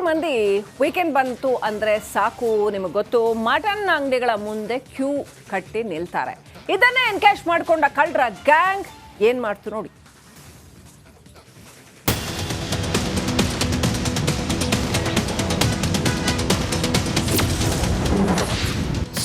ಬೆಂಗಳೂರು ಮಂದಿ ವೀಕೆಂಡ್ ಬಂತು ಅಂದ್ರೆ ಸಾಕು, ನಿಮಗೆ ಗೊತ್ತು. ಮಟನ್ ಅಂಗಡಿಗಳ ಮುಂದೆ ಕ್ಯೂ ಕಟ್ಟಿ ನಿಲ್ತಾರೆ. ಇದನ್ನೇ ಎನ್ಕ್ಯಾಶ್ ಮಾಡಿಕೊಂಡ ಕಳ್ಳರ ಗ್ಯಾಂಗ್ ಏನು ಮಾಡ್ತು ನೋಡಿ.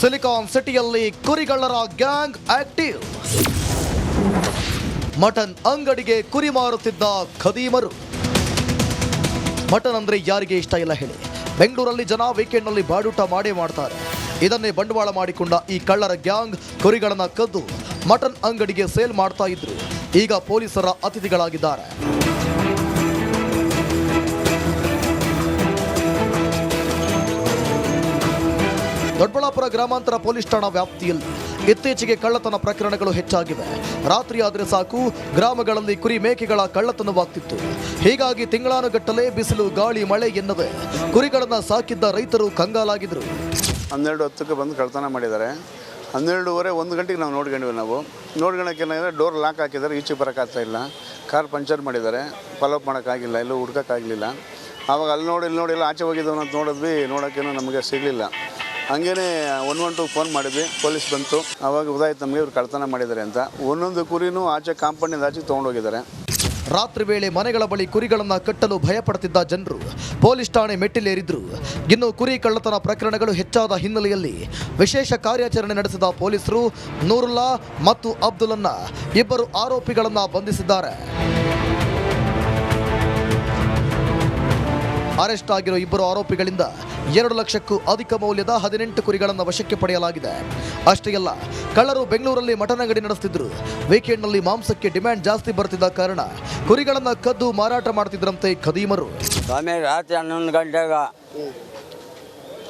ಸಿಲಿಕಾನ್ ಸಿಟಿಯಲ್ಲಿ ಕುರಿಗಳ್ಳರ ಗ್ಯಾಂಗ್ ಆಕ್ಟಿವ್ ಮಟನ್ ಅಂಗಡಿಗೆ ಕುರಿ ಮಾರುತ್ತಿದ್ದ ಖದೀಮರು. ಮಟನ್ ಅಂದ್ರೆ ಯಾರಿಗೆ ಇಷ್ಟ ಇಲ್ಲ ಹೇಳಿ. ಬೆಂಗಳೂರಲ್ಲಿ ಜನ ವೀಕೆಂಡ್ನಲ್ಲಿ ಬಾಡೂಟ ಮಾಡೇ ಮಾಡ್ತಾರೆ. ಇದನ್ನೇ ಬಂಡವಾಳ ಮಾಡಿಕೊಂಡ ಈ ಕಳ್ಳರ ಗ್ಯಾಂಗ್ ಕುರಿಗಳನ್ನ ಕದ್ದು ಮಟನ್ ಅಂಗಡಿಗೆ ಸೇಲ್ ಮಾಡ್ತಾ ಇದ್ರು. ಈಗ ಪೊಲೀಸರ ಅತಿಥಿಗಳಾಗಿದ್ದಾರೆ. ದೊಡ್ಡಬಳ್ಳಾಪುರ ಗ್ರಾಮಾಂತರ ಪೊಲೀಸ್ ಠಾಣಾ ವ್ಯಾಪ್ತಿಯಲ್ಲಿ ಇತ್ತೀಚೆಗೆ ಕಳ್ಳತನ ಪ್ರಕರಣಗಳು ಹೆಚ್ಚಾಗಿವೆ. ರಾತ್ರಿ ಆದರೆ ಸಾಕು, ಗ್ರಾಮಗಳಲ್ಲಿ ಕುರಿ ಮೇಕೆಗಳ ಕಳ್ಳತನವಾಗ್ತಿತ್ತು. ಹೀಗಾಗಿ ತಿಂಗಳಾನುಗಟ್ಟಲೆ ಬಿಸಿಲು, ಗಾಳಿ, ಮಳೆ ಎನ್ನದೆ ಕುರಿಗಳನ್ನು ಸಾಕಿದ್ದ ರೈತರು ಕಂಗಾಲಾಗಿದ್ದರು ಹನ್ನೆರಡು ಹತ್ತಕ್ಕೆ ಬಂದು ಕಳ್ಳತನ ಮಾಡಿದ್ದಾರೆ. ಹನ್ನೆರಡೂವರೆ ಒಂದು ಗಂಟೆಗೆ ನಾವು ನೋಡ್ಕೊಂಡ್ವಿ ನಾವು. ನೋಡ್ಕೊಳಕ್ಕೆ ಏನಾಗಿದೆ, ಡೋರ್ ಲಾಕ್ ಹಾಕಿದ್ದಾರೆ ಈಚೆ ಬರೋಕ್ಕಾಗ್ತಾ ಇಲ್ಲ. ಕಾರ್ ಪಂಚರ್ ಮಾಡಿದ್ದಾರೆ. ಫಾಲೋಅಪ್ ಮಾಡೋಕ್ಕಾಗಿಲ್ಲ ಎಲ್ಲೂ ಹುಡ್ಕೋಕ್ಕಾಗಲಿಲ್ಲ ಆವಾಗ ಅಲ್ಲಿ ನೋಡಿ, ಇಲ್ಲಿ ನೋಡಿ, ಎಲ್ಲ ಆಚೆ ಹೋಗಿದ್ದವನ್ನ ಅಂತ ನೋಡಿದ್ವಿ. ನೋಡೋಕ್ಕೇನು ನಮಗೆ ಸಿಗಲಿಲ್ಲ. ಹಂಗೇನೆ ಒನ್ ಒನ್ ಟು ಫೋನ್ ಮಾಡಿದ್ವಿ, ಪೊಲೀಸ್ ಬಂತು. ಅವಾಗ ಉದಾಯ್ತು ನಮಗೆ ಇವ್ರು ಕಳ್ತನ ಮಾಡಿದ್ದಾರೆ ಅಂತ. ಒಂದೊಂದು ಕುರಿನೂ ಆಚೆ ಕಾಂಪೌಂಡಿಂದ ಆಚೆ ತೊಗೊಂಡೋಗಿದ್ದಾರೆ. ರಾತ್ರಿ ವೇಳೆ ಮನೆಗಳ ಬಳಿ ಕುರಿಗಳನ್ನು ಕಟ್ಟಲು ಭಯಪಡುತ್ತಿದ್ದ ಜನರು, ಪೊಲೀಸ್ ಠಾಣೆ ಮೆಟ್ಟಿಲೇರಿದ್ರು. ಇನ್ನು ಕುರಿ ಕಳ್ಳತನ ಪ್ರಕರಣಗಳು ಹೆಚ್ಚಾದ ಹಿನ್ನೆಲೆಯಲ್ಲಿ ವಿಶೇಷ ಕಾರ್ಯಾಚರಣೆ ನಡೆಸಿದ ಪೊಲೀಸರು ನೂರುಲ್ಲಾ ಮತ್ತು ಅಬ್ದುಲ್ಲನ್ನ ಇಬ್ಬರು ಆರೋಪಿಗಳನ್ನು ಬಂಧಿಸಿದ್ದಾರೆ. ಅರೆಸ್ಟ್ ಆಗಿರೋ ಇಬ್ಬರು ಆರೋಪಿಗಳಿಂದ ಎರಡು ಲಕ್ಷಕ್ಕೂ ಅಧಿಕ ಮೌಲ್ಯದ ಹದಿನೆಂಟು ಕುರಿಗಳನ್ನು ವಶಕ್ಕೆ ಪಡೆಯಲಾಗಿದೆ. ಅಷ್ಟೇ ಅಲ್ಲ ಕಳ್ಳರು ಬೆಂಗಳೂರಲ್ಲಿ ಮಟನ್ ಅಂಗಡಿ ನಡೆಸ್ತಿದ್ರು. ವೀಕೆಂಡ್ನಲ್ಲಿ ಮಾಂಸಕ್ಕೆ ಡಿಮ್ಯಾಂಡ್ ಜಾಸ್ತಿ ಬರ್ತಿದ್ದ ಕಾರಣ ಕುರಿಗಳನ್ನು ಕದ್ದು ಮಾರಾಟ ಮಾಡ್ತಿದ್ರಂತೆ ಖದೀಮರು. ಸ್ವಾಮಿ ರಾತ್ರಿ ಹನ್ನೊಂದು ಗಂಟೆಗ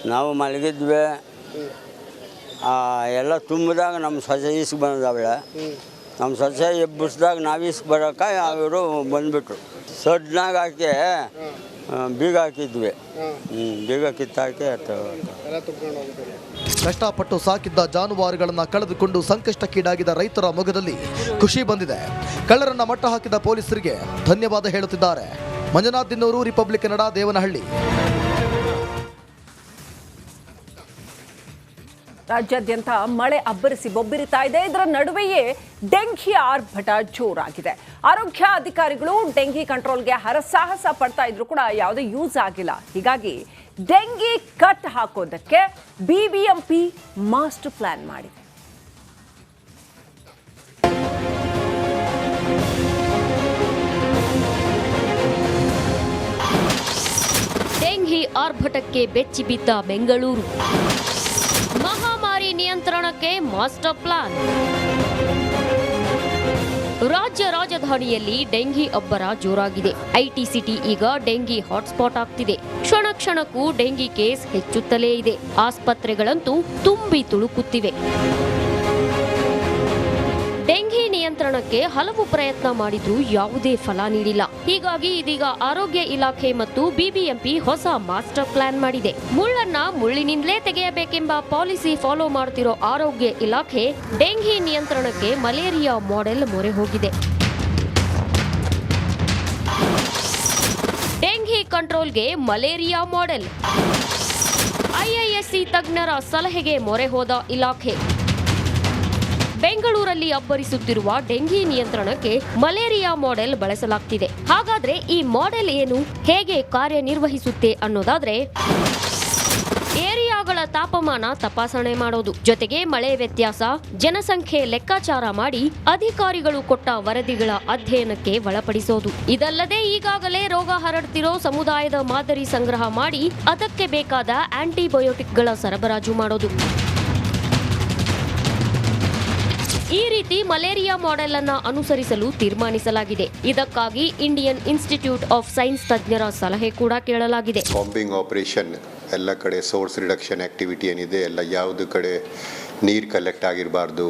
ನಾವು ಮಲಗಿದ್ವಿ. ಎಲ್ಲ ತುಂಬಿದಾಗ ನಮ್ಮ ಸೊಸೆ ಈಸ್ಗೆ ನಮ್ಮ ಸೊಸೆ ಎಬ್ಬಿಸ್ದಾಗ ನಾವು ಈಸ್ಗೆ ಬರೋಕೆ ಅವರು ಬಂದ್ಬಿಟ್ರು. ಸಡ್ನಾಗ ಹಾಕಿ ಆ, ಬೀಗ ಹಾಕಿದ್ವಿ. ಬೀಗ ಕಿತ್ತಾಕಿ ಕಷ್ಟಪಟ್ಟು ಸಾಕಿದ್ದ ಜಾನುವಾರುಗಳನ್ನು ಕಳೆದುಕೊಂಡು ಸಂಕಷ್ಟಕ್ಕೀಡಾಗಿದ್ದ ರೈತರ ಮೊಗದಲ್ಲಿ ಖುಷಿ ಬಂದಿದೆ. ಕಳ್ಳರನ್ನ ಮಟ್ಟ ಹಾಕಿದ ಪೊಲೀಸರಿಗೆ ಧನ್ಯವಾದ ಹೇಳುತ್ತಿದ್ದಾರೆ. ಮಂಜುನಾಥ್ ದಿನ್ನೂರು ರಿಪಬ್ಲಿಕ್ ಕನ್ನಡ ದೇವನಹಳ್ಳಿ. ರಾಜ್ಯಾದ್ಯಂತ ಮಳೆ ಅಬ್ಬರಿಸಿ ಬೊಬ್ಬಿರಿತಾ ಇದೆ. ಇದರ ನಡುವೆಯೇ ಡೆಂಘಿ ಆರ್ಭಟ ಜೋರಾಗಿದೆ. ಆರೋಗ್ಯ ಅಧಿಕಾರಿಗಳು ಡೆಂಗಿ ಕಂಟ್ರೋಲ್ಗೆ ಹರಸಾಹಸ ಪಡ್ತಾ ಇದ್ರು ಕೂಡ ಯಾವುದೇ ಯೂಸ್ ಆಗಿಲ್ಲ. ಹೀಗಾಗಿ ಡೆಂಗಿ ಕಟ್ ಹಾಕೋದಕ್ಕೆ ಬಿಬಿಎಂಪಿ ಮಾಸ್ಟರ್ ಪ್ಲಾನ್ ಮಾಡಿದೆ. ಡೆಂಘಿ ಆರ್ಭಟಕ್ಕೆ ಬೆಚ್ಚಿ ಬಿದ್ದ ಬೆಂಗಳೂರು. ನಿಯಂತ್ರಣಕ್ಕೆ ಮಾಸ್ಟರ್ ಪ್ಲಾನ್. ರಾಜ್ಯ ರಾಜಧಾನಿಯಲ್ಲಿ ಡೆಂಗಿ ಅಬ್ಬರ ಜೋರಾಗಿದೆ. ಐಟಿ ಸಿಟಿ ಈಗ ಡೆಂಗಿ ಹಾಟ್ಸ್ಪಾಟ್ ಆಗ್ತಿದೆ. ಕ್ಷಣ ಕ್ಷಣಕ್ಕೂ ಡೆಂಗಿ ಕೇಸ್ ಹೆಚ್ಚುತ್ತಲೇ ಇದೆ. ಆಸ್ಪತ್ರೆಗಳಂತೂ ತುಂಬಿ ತುಳುಕುತ್ತಿವೆ. ನಿಯಂತ್ರಣಕ್ಕೆ ಹಲವು ಪ್ರಯತ್ನ ಮಾಡಿದ್ರೂ ಯಾವುದೇ ಫಲ ನೀಡಿಲ್ಲ. ಹೀಗಾಗಿ ಇದೀಗ ಆರೋಗ್ಯ ಇಲಾಖೆ ಮತ್ತು ಬಿಬಿಎಂಪಿ ಹೊಸ ಮಾಸ್ಟರ್ ಪ್ಲಾನ್ ಮಾಡಿದೆ. ಮುಳ್ಳನ್ನ ಮುಳ್ಳಿನಿಂದಲೇ ತೆಗೆಯಬೇಕೆಂಬ ಪಾಲಿಸಿ ಫಾಲೋ ಮಾಡುತ್ತಿರೋ ಆರೋಗ್ಯ ಇಲಾಖೆ ಡೆಂಘಿ ನಿಯಂತ್ರಣಕ್ಕೆ ಮಲೇರಿಯಾ ಮಾಡೆಲ್ ಮೊರೆ ಹೋಗಿದೆ. ಡೆಂಘಿ ಕಂಟ್ರೋಲ್ಗೆ ಮಲೇರಿಯಾ ಮಾಡೆಲ್. ಐಐಎಸ್ಸಿ ತಜ್ಞರ ಸಲಹೆಗೆ ಮೊರೆ ಹೋದ ಇಲಾಖೆ. ಬೆಂಗಳೂರಲ್ಲಿ ಅಬ್ಬರಿಸುತ್ತಿರುವ ಡೆಂಗಿ ನಿಯಂತ್ರಣಕ್ಕೆ ಮಲೇರಿಯಾ ಮಾಡೆಲ್ ಬಳಸಲಾಗ್ತಿದೆ. ಹಾಗಾದ್ರೆ ಈ ಮಾಡೆಲ್ ಏನು? ಹೇಗೆ ಕಾರ್ಯನಿರ್ವಹಿಸುತ್ತೆ ಅನ್ನೋದಾದ್ರೆ, ಏರಿಯಾಗಳ ತಾಪಮಾನ ತಪಾಸಣೆ ಮಾಡೋದು. ಜೊತೆಗೆ ಮಳೆ ವ್ಯತ್ಯಾಸ, ಜನಸಂಖ್ಯೆ ಲೆಕ್ಕಾಚಾರ ಮಾಡಿ ಅಧಿಕಾರಿಗಳು ಕೊಟ್ಟ ವರದಿಗಳ ಅಧ್ಯಯನಕ್ಕೆ ಒಳಪಡಿಸೋದು. ಇದಲ್ಲದೆ ಈಗಾಗಲೇ ರೋಗ ಹರಡ್ತಿರೋ ಸಮುದಾಯದ ಮಾದರಿ ಸಂಗ್ರಹ ಮಾಡಿ ಅದಕ್ಕೆ ಬೇಕಾದ ಆಂಟಿಬಯೋಟಿಕ್ಗಳ ಸರಬರಾಜು ಮಾಡೋದು. ಈ ರೀತಿ ಮಲೇರಿಯಾ ಮಾಡೆಲ್ ಅನ್ನ ಅನುಸರಿಸಲು ತೀರ್ಮಾನಿಸಲಾಗಿದೆ. ಇದಕ್ಕಾಗಿ ಇಂಡಿಯನ್ ಇನ್ಸ್ಟಿಟ್ಯೂಟ್ ಆಫ್ ಸೈನ್ಸ್ ತಜ್ಞರ ಸಲಹೆ ಕೂಡ ಕೇಳಲಾಗಿದೆ. ಬಾಂಬಿಂಗ್ ಆಪರೇಷನ್ ಎಲ್ಲ ಕಡೆ ಸೋರ್ಸ್ ರಿಡಕ್ಷನ್ ಆಕ್ಟಿವಿಟಿ ಏನಿದೆ, ಎಲ್ಲ ಯಾವುದು ಕಡೆ ನೀರು ಕಲೆಕ್ಟ್ ಆಗಿರಬಾರ್ದು,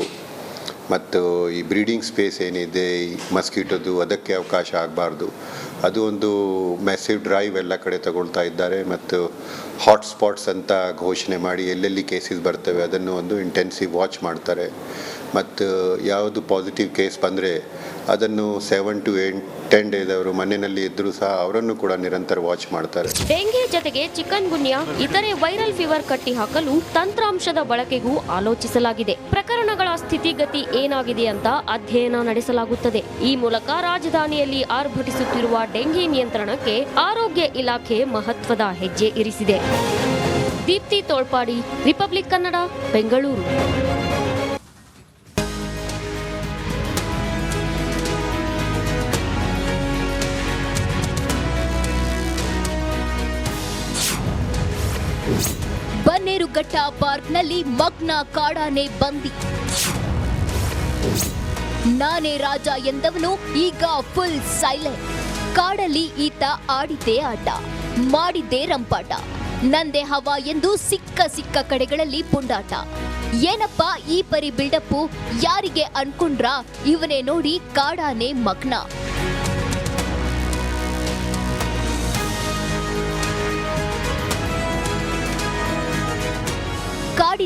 ಮತ್ತು ಈ ಬ್ರೀಡಿಂಗ್ ಸ್ಪೇಸ್ ಏನಿದೆ, ಈ ಮಸ್ಕಿಟೋದು, ಅದಕ್ಕೆ ಅವಕಾಶ ಆಗಬಾರ್ದು. ಅದು ಒಂದು ಮೆಸಿವ್ ಡ್ರೈವ್ ಎಲ್ಲ ಕಡೆ ತಗೊಳ್ತಾ ಇದ್ದಾರೆ ಮತ್ತು ಹಾಟ್ಸ್ಪಾಟ್ಸ್ ಅಂತ ಘೋಷಣೆ ಮಾಡಿ ಎಲ್ಲೆಲ್ಲಿ ಕೇಸಸ್ ಬರ್ತವೆ ಅದನ್ನು ಒಂದು ಇಂಟೆನ್ಸಿವ್ ವಾಚ್ ಮಾಡ್ತಾರೆ. ಮತ್ತು ಯಾವುದು ಪಾಸಿಟಿವ್ ಕೇಸ್ ಬಂದರೆ ಅದನ್ನು seven to eight ten days ಅವರು ಮನೆಯಲ್ಲಿ ಇದ್ದರೂ ಸಹ ಅವರನ್ನು ಕೂಡ ನಿರಂತರ ವಾಚ್ ಮಾಡ್ತಾರೆ. ಡೆಂಗಿ ಜೊತೆಗೆ ಚಿಕನ್ ಗುನ್ಯಾ, ಇತರೆ ವೈರಲ್ ಫೀವರ್ ಕಟ್ಟಿ ಹಾಕಲು ತಂತ್ರಾಂಶದ ಬಳಕೆಗೂ ಆಲೋಚಿಸಲಾಗಿದೆ. ಪ್ರಕರಣಗಳ ಸ್ಥಿತಿಗತಿ ಏನಾಗಿದೆ ಅಂತ ಅಧ್ಯಯನ ನಡೆಸಲಾಗುತ್ತದೆ. ಈ ಮೂಲಕ ರಾಜಧಾನಿಯಲ್ಲಿ ಆರ್ಭಟಿಸುತ್ತಿರುವ ಡೆಂಗಿ ನಿಯಂತ್ರಣಕ್ಕೆ ಆರೋಗ್ಯ ಇಲಾಖೆ ಮಹತ್ವದ ಹೆಜ್ಜೆ ಇರಿಸಿದೆ. ದೀಪ್ತಿ ತೋಳ್ಪಾಡಿ, ರಿಪಬ್ಲಿಕ್ ಕನ್ನಡ, ಬೆಂಗಳೂರು. ಬನ್ನೇರುಘಟ್ಟ ಪಾರ್ಕ್ನಲ್ಲಿ ಮಗ್ನ ಕಾಡಾನೆ ಬಂದಿ. ನಾನೇ ರಾಜ ಎಂದವನು, ಈಗ ಫುಲ್ ಸೈಲೆಂಟ್ ಕಾಡಲ್ಲಿ ಈತ ಆಡಿದ್ದೇ ಆಟ, ಮಾಡಿದ್ದೇ ರಂಪಾಟ, ನಂದೆ ಹವಾ ಎಂದು ಸಿಕ್ಕ ಸಿಕ್ಕ ಕಡೆಗಳಲ್ಲಿ ಪುಂಡಾಟ. ಏನಪ್ಪ ಈ ಪರಿ ಬಿಲ್ಡಪ್ಪು ಯಾರಿಗೆ ಅನ್ಕೊಂಡ್ರ? ಇವನೇ ನೋಡಿ ಕಾಡಾನೆ ಮಗ್ನ.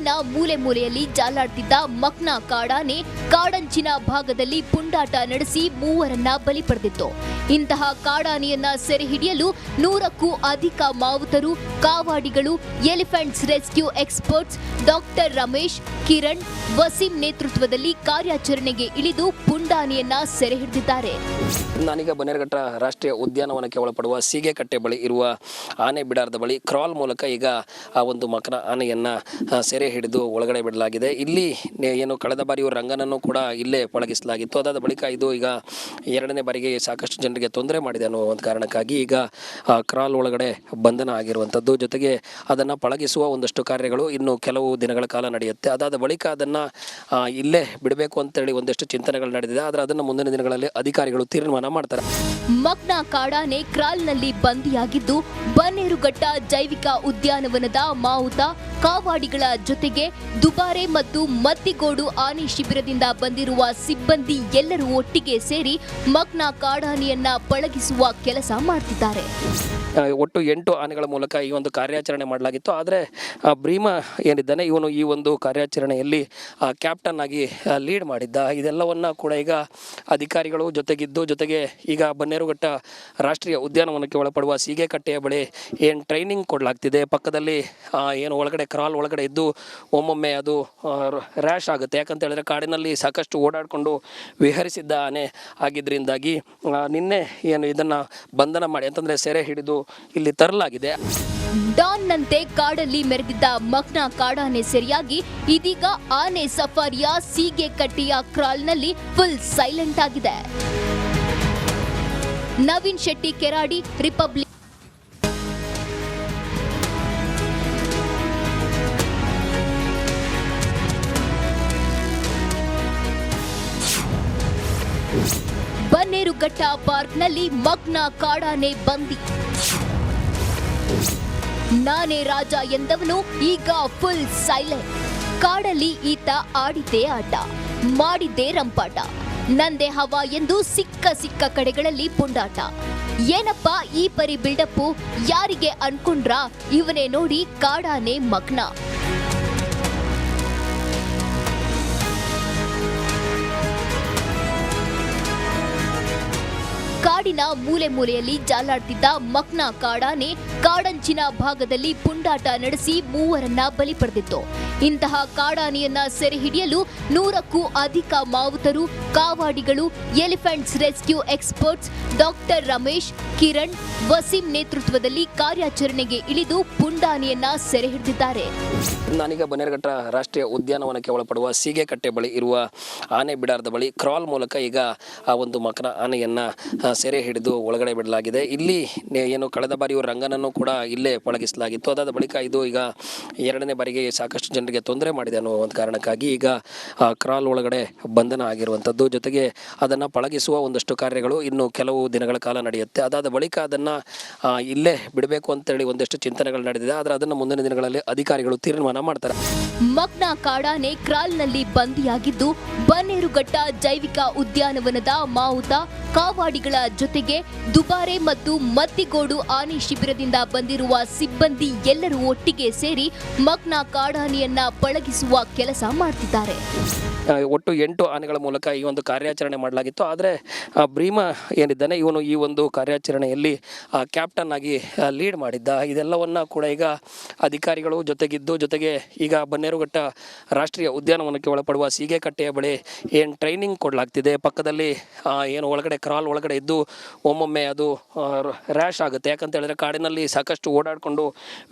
ಕಾಡಿನ ಮೂಲೆ ಮೂಲೆಯಲ್ಲಿ ಜಾಲಾಡ್ತಿದ್ದ ಮಕ್ನ ಕಾಡಾನೆ ಕಾಡಂಚಿನ ಭಾಗದಲ್ಲಿ ಪುಂಡಾಟ ನಡೆಸಿ ಮೂವರನ್ನ ಬಲಿ ಪಡೆದಿತ್ತು. ಇಂತಹ ಕಾಡಾನೆಯನ್ನ ಸೆರೆ ಹಿಡಿಯಲು ನೂರಕ್ಕೂ ಅಧಿಕ ಮಾವುತರು, ಕಾವಾಡಿಗಳು, elephants rescue experts doctor Ramesh, Kiran, Waseem ನೇತೃತ್ವದಲ್ಲಿ ಕಾರ್ಯಾಚರಣೆಗೆ ಇಳಿದು ಪುಂಡಾನೆಯನ್ನ ಸೆರೆ ಹಿಡಿದಿದ್ದಾರೆ. ನಾನೀಗ ಬನ್ನೇರಘಟ್ಟ ರಾಷ್ಟ್ರೀಯ ಉದ್ಯಾನವನಕ್ಕೆ ಒಳಪಡುವ ಸೀಗೆಕಟ್ಟೆ ಬಳಿ ಇರುವ ಆನೆ ಬಿಡಾರದ ಬಳಿ ಕ್ರಾಲ್ ಮೂಲಕ ಈಗ ಆ ಒಂದು ಮಕನ ಆನೆಯನ್ನ ಸೆರೆ ಹಿಡಿದು ಒಳಗಡೆ ಬಿಡಲಾಗಿದೆ. ಇಲ್ಲಿ ಏನು ಕಳೆದ ಬಾರಿ ಇವರು ರಂಗನನ್ನು ಕೂಡ ಇಲ್ಲೇ ಪಳಗಿಸಲಾಗಿತ್ತು. ಅದಾದ ಬಳಿಕ ಇದು ಈಗ ಎರಡನೇ ಬಾರಿಗೆ ಸಾಕಷ್ಟು ಜನರಿಗೆ ತೊಂದರೆ ಮಾಡಿದೆ ಅನ್ನೋ ಒಂದು ಕಾರಣಕ್ಕಾಗಿ ಈಗ ಕ್ರಾಲ್ ಒಳಗಡೆ ಬಂಧನ ಆಗಿರುವಂಥದ್ದು. ಜೊತೆಗೆ ಅದನ್ನು ಪಳಗಿಸುವ ಒಂದಷ್ಟು ಕಾರ್ಯಗಳು ಇನ್ನು ಕೆಲವು ದಿನಗಳ ಕಾಲ ನಡೆಯುತ್ತೆ. ಅದಾದ ಬಳಿಕ ಅದನ್ನು ಇಲ್ಲೇ ಬಿಡಬೇಕು ಅಂತೇಳಿ ಒಂದಷ್ಟು ಚಿಂತನೆಗಳು ನಡೆದಿದೆ. ಆದರೆ ಅದನ್ನು ಮುಂದಿನ ದಿನಗಳಲ್ಲಿ ಅಧಿಕಾರಿಗಳು ತೀರ್ಮಾನ ಮಾಡ್ತಾರೆ. ಮಗ್ನ ಕಾಡಾನೆ ಕ್ರಾಲ್ನಲ್ಲಿ ಬಂದಿಯಾಗಿದ್ದು, ಬನ್ನೇರುಘಟ್ಟ ಜೈವಿಕ ಉದ್ಯಾನವನದ ಮಾವುತ ಕಾವಾಡಿಗಳ ಜೊತೆಗೆ ದುಬಾರೆ ಮತ್ತು ಮತ್ತಿಗೋಡು ಆನೆ ಶಿಬಿರದಿಂದ ಬಂದಿರುವ ಸಿಬ್ಬಂದಿ ಎಲ್ಲರೂ ಒಟ್ಟಿಗೆ ಸೇರಿ ಮಗ್ನ ಕಾಡಾನೆಯನ್ನ ಪಳಗಿಸುವ ಕೆಲಸ ಮಾಡ್ತಿದ್ದಾರೆ. ಒಟ್ಟು ಎಂಟು ಆನೆಗಳ ಮೂಲಕ ಈ ಒಂದು ಕಾರ್ಯಾಚರಣೆ ಮಾಡಲಾಗಿತ್ತು. ಆದರೆ ಭ್ರೀಮ ಏನಿದ್ದಾನೆ, ಇವನು ಈ ಒಂದು ಕಾರ್ಯಾಚರಣೆಯಲ್ಲಿ ಕ್ಯಾಪ್ಟನ್ ಆಗಿ ಲೀಡ್ ಮಾಡಿದ್ದ. ಇದೆಲ್ಲವನ್ನ ಕೂಡ ಈಗ ಅಧಿಕಾರಿಗಳು ಜೊತೆಗಿದ್ದು, ಜೊತೆಗೆ ಈಗ ಬನ್ನೇರುಘಟ್ಟ ರಾಷ್ಟ್ರೀಯ ಉದ್ಯಾನವನಕ್ಕೆ ಒಳಪಡುವ ಸೀಗೆಕಟ್ಟೆಯ ಬಳಿ ಏನು ಟ್ರೈನಿಂಗ್ ಕೊಡಲಾಗ್ತಿದೆ? ಪಕ್ಕದಲ್ಲಿ ಏನು ಒಳಗಡೆ ಕ್ರಾಲ್ ಒಳಗಡೆ ಇದ್ದು ಒಮ್ಮೊಮ್ಮೆ ಅದು ರ್ಯಾಶ್ ಆಗುತ್ತೆ. ಯಾಕಂತ ಹೇಳಿದ್ರೆ ಕಾಡಿನಲ್ಲಿ ಸಾಕಷ್ಟು ಓಡಾಡಿಕೊಂಡು ವಿಹರಿಸಿದ್ದ ಆನೆ ಆಗಿದ್ದರಿಂದಾಗಿ ನಿನ್ನೆ ಏನು ಇದನ್ನು ಬಂಧನ ಮಾಡಿ, ಅಂತಂದರೆ ಸೆರೆ ಹಿಡಿದು ಇಲ್ಲಿ ತರಲಾಗಿದೆ. ಡಾನ್ನಂತೆ ಕಾಡಲ್ಲಿ ಮೆರೆದಿದ್ದ ಮಗ್ನ ಕಾಡಾನೆ ಸೆರೆಯಾಗಿ, ಇದೀಗ ಆನೆ ಸಫಾರಿಯ ಸೀಗೆ ಕಟ್ಟಿಯ ಕ್ರಾಲ್ನಲ್ಲಿ ಫುಲ್ ಸೈಲೆಂಟ್ ಆಗಿದೆ. ನವೀನ್ ಶೆಟ್ಟಿ, ಕೆರಾಡಿ, ರಿಪಬ್ಲಿಕ್ ಬನ್ನೇರುಘಟ್ಟ ಪಾರ್ಕ್ನಲ್ಲಿ ಮಗ್ನ ಕಾಡಾನೆ ಬಂದಿ. ನಾನೇ ರಾಜ ಎಂದವನು ಈಗ ಫುಲ್ ಸೈಲೆಂಟ್ ಕಾಡಲ್ಲಿ ಈತ ಆಡಿದ್ದೇ ಆಟ, ಮಾಡಿದ್ದೇ ರಂಪಾಟ, ನಂದೇ ಹವಾ ಎಂದು ಸಿಕ್ಕ ಸಿಕ್ಕ ಕಡೆಗಳಲ್ಲಿ ಪುಂಡಾಟ. ಏನಪ್ಪ ಈ ಪರಿ ಬಿಲ್ಡಪ್ಪು ಯಾರಿಗೆ ಅನ್ಕೊಂಡ್ರ? ಇವನೇ ನೋಡಿ ಕಾಡಾನೆ ಮಗ್ನ. ಕಾಡಿನ ಮೂಲೆ ಮೂಲೆಯಲ್ಲಿ ಜಾಲಾಡ್ತಿದ್ದ ಮಕ್ನ ಕಾಡಾನೆ ಕಾಡಂಚಿನ ಭಾಗದಲ್ಲಿ ಪುಂಡಾಟ ನಡೆಸಿ ಮೂವರನ್ನ ಬಲಿ ಪಡೆದಿತ್ತು. ಇಂತಹ ಕಾಡಾನೆಯನ್ನ ಸೆರೆ ಹಿಡಿಯಲು ನೂರಕ್ಕೂ ಅಧಿಕ ಮಾವುತರು, ಕಾವಾಡಿಗಳು, elephants rescue experts doctor Ramesh, Kiran, Waseem ನೇತೃತ್ವದಲ್ಲಿ ಕಾರ್ಯಾಚರಣೆಗೆ ಇಳಿದು ಪುಂಡಾನೆಯನ್ನ ಸೆರೆ ಹಿಡಿದಿದ್ದಾರೆ. ನಾನೀಗ ಬನ್ನೇರಘಟ್ಟ ರಾಷ್ಟ್ರೀಯ ಉದ್ಯಾನವನಕ್ಕೆ ಒಳಪಡುವ ಸೀಗೆಕಟ್ಟೆ ಬಳಿ ಇರುವ ಆನೆ ಬಿಡಾರದ ಬಳಿ ಕ್ರಾಲ್ ಮೂಲಕ ಈಗ ಆ ಒಂದು ಮಕನ ಆನೆಯನ್ನ ಸೆರೆ ಹಿಡಿದು ಒಳಗಡೆ ಬಿಡಲಾಗಿದೆ. ಇಲ್ಲಿ ಏನು ಕಳೆದ ಬಾರಿ ರಂಗನನ್ನು ಕೂಡ ಇಲ್ಲೇ ಪಳಗಿಸಲಾಗಿತ್ತು. ಅದಾದ ಬಳಿಕ ಇದು ಈಗ ಎರಡನೇ ಬಾರಿಗೆ ಸಾಕಷ್ಟು ಜನರಿಗೆ ತೊಂದರೆ ಮಾಡಿದೆ ಅನ್ನೋ ಒಂದು ಕಾರಣಕ್ಕಾಗಿ ಈಗ ಕ್ರಾಲ್ ಒಳಗಡೆ ಬಂಧನ ಆಗಿರುವಂಥದ್ದು ಜೊತೆಗೆ ಅದನ್ನು ಪಳಗಿಸುವ ಒಂದಷ್ಟು ಕಾರ್ಯಗಳು ಇನ್ನು ಕೆಲವು ದಿನಗಳ ಕಾಲ ನಡೆಯುತ್ತೆ. ಅದಾದ ಬಳಿಕ ಅದನ್ನು ಇಲ್ಲೇ ಬಿಡಬೇಕು ಅಂತೇಳಿ ಒಂದಷ್ಟು ಚಿಂತನೆಗಳು ನಡೆದಿದೆ. ಆದರೆ ಅದನ್ನು ಮುಂದಿನ ದಿನಗಳಲ್ಲಿ ಅಧಿಕಾರಿಗಳು ತೀರ್ಮಾನ ಮಾಡ್ತಾರೆ. ಮಗ್ನ ಕಾಡಾನೆ ಕ್ರಾಲ್ನಲ್ಲಿ ಬಂದಿಯಾಗಿದ್ದು, ಬನ್ನೇರುಘಟ್ಟ ಜೈವಿಕ ಉದ್ಯಾನವನದ ಮಾವುತ ಕಾವಾಡಿಗಳ ಜೊತೆಗೆ ದುಬಾರೆ ಮತ್ತು ಮತ್ತಿಗೋಡು ಆನೆ ಶಿಬಿರದಿಂದ ಬಂದಿರುವ ಸಿಬ್ಬಂದಿ ಎಲ್ಲರೂ ಒಟ್ಟಿಗೆ ಸೇರಿ ಮಗ್ನ ಕಾಡಾನೆಯನ್ನ ಪಳಗಿಸುವ ಕೆಲಸ ಮಾಡ್ತಿದ್ದಾರೆ. ಒಟ್ಟು ಎಂಟು ಆನೆಗಳ ಮೂಲಕ ಈ ಒಂದು ಕಾರ್ಯಾಚರಣೆ ಮಾಡಲಾಗಿತ್ತು. ಆದರೆ ಭ್ರೀಮ ಏನಿದ್ದಾನೆ, ಇವನು ಈ ಒಂದು ಕಾರ್ಯಾಚರಣೆಯಲ್ಲಿ ಕ್ಯಾಪ್ಟನ್ ಆಗಿ ಲೀಡ್ ಮಾಡಿದ್ದ. ಇದೆಲ್ಲವನ್ನ ಕೂಡ ಈಗ ಅಧಿಕಾರಿಗಳು ಜೊತೆಗಿದ್ದು, ಜೊತೆಗೆ ಈಗ ಬನ್ನೇರುಘಟ್ಟ ರಾಷ್ಟ್ರೀಯ ಉದ್ಯಾನವನಕ್ಕೆ ಒಳಪಡುವ ಸೀಗೆಕಟ್ಟೆಯ ಬಳಿ ಏನು ಟ್ರೈನಿಂಗ್ ಕೊಡಲಾಗ್ತಿದೆ? ಪಕ್ಕದಲ್ಲಿ ಏನು ಒಳಗಡೆ ಕ್ರಾಲ್ ಒಳಗಡೆ ಇದ್ದು ಒಮ್ಮೊಮ್ಮೆ ಅದು ರ್ಯಾಶ್ ಆಗುತ್ತೆ. ಯಾಕಂತ ಹೇಳಿದ್ರೆ ಕಾಡಿನಲ್ಲಿ ಸಾಕಷ್ಟು ಓಡಾಡಿಕೊಂಡು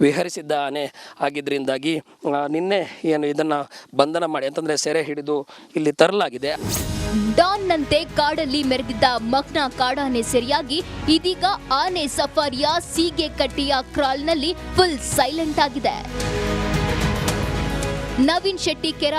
ವಿಹರಿಸಿದ್ದ ಆನೆ ಆಗಿದ್ದರಿಂದಾಗಿ ನಿನ್ನೆ ಏನು ಇದನ್ನು ಬಂಧನ ಮಾಡಿ, ಅಂತಂದರೆ ಸೆರೆ ಹಿಡಿದು ಇಲ್ಲಿ ತರಲಾಗಿದೆ. ಡಾನ್ನಂತೆ ಕಾಡಲ್ಲಿ ಮೆರೆದಿದ್ದ ಮಗ್ನ ಕಾಡಾನೆ ಸೆರೆಯಾಗಿ, ಇದೀಗ ಆನೆ ಸಫಾರಿಯ ಸೀಗೆ ಕಟ್ಟಿಯ ಕ್ರಾಲ್ನಲ್ಲಿ ಫುಲ್ ಸೈಲೆಂಟ್ ಆಗಿದೆ. ನವೀನ್ ಶೆಟ್ಟಿ ಕೆರ